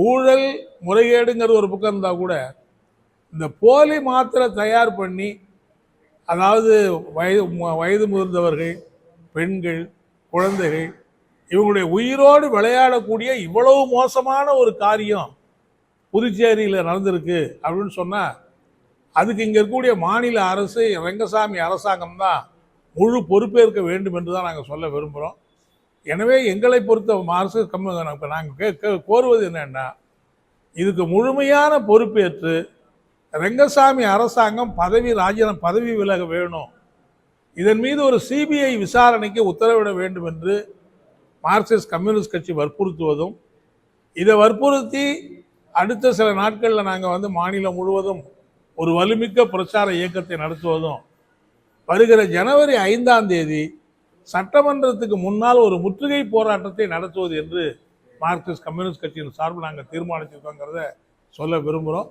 ஊழல் முறைகேடுங்கிற ஒரு பக்கம் இருந்தால் கூட இந்த போலி மாத்திரை தயார் பண்ணி அதாவது வயது வயது முதிர்ந்தவர்கள் பெண்கள் குழந்தைகள் இவங்களுடைய உயிரோடு விளையாடக்கூடிய இவ்வளவு மோசமான ஒரு காரியம் புதுச்சேரியில் நடந்திருக்கு அப்படின்னு சொன்னால் அதுக்கு இங்கே இருக்கக்கூடிய மாநில அரசு ரங்கசாமி அரசாங்கம் தான் முழு பொறுப்பேற்க வேண்டும் என்று தான் நாங்கள் சொல்ல விரும்புகிறோம் எனவே எங்களை பொறுத்த மார்க்சிஸ்ட் கம்யூனிஸ்ட் நாங்கள் கேட்க கோருவது என்னென்னா இதுக்கு முழுமையான பொறுப்பேற்று ரங்கசாமி அரசாங்கம் பதவி ராஜினாமா பதவி விலக வேணும். இதன் மீது ஒரு சிபிஐ விசாரணைக்கு உத்தரவிட வேண்டும் என்று மார்க்சிஸ்ட் கம்யூனிஸ்ட் கட்சி வற்புறுத்துவதும் இதை வற்புறுத்தி அடுத்த சில நாட்களில் நாங்கள் வந்து மாநிலம் முழுவதும் ஒரு வலுமிக்க பிரச்சார இயக்கத்தை நடத்துவதும் வருகிற ஜனவரி ஐந்தாம் தேதி சட்டமன்றத்துக்கு முன்னால் ஒரு முற்றுகை போராட்டத்தை நடத்துவது என்று மார்க்சிஸ்ட் கம்யூனிஸ்ட் கட்சியின் சார்பில் நாங்கள் தீர்மானிச்சிருக்கோங்கிறத சொல்ல விரும்புகிறோம்.